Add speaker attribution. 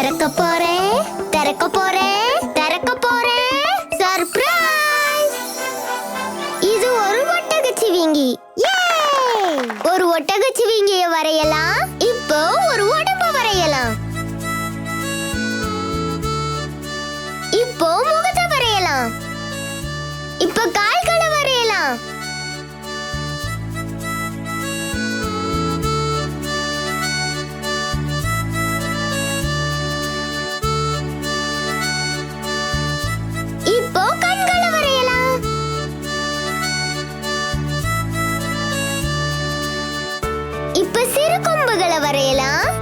Speaker 1: திறக்க போறேன் திறக்க போறேன் திறக்க போறேன் சர்ப்ரைஸ் இது ஒரு ஒட்டகச்சிவிங்கி. ஒரு ஒட்டகச்சிவிங்கிய வரையலாம். இப்போ ஒரு உடம்பு வரையலாம். இப்போ முகத்தை வரையலாம். இப்போ கால் இப்ப சிறு கொம்புகளை வரையலாம்.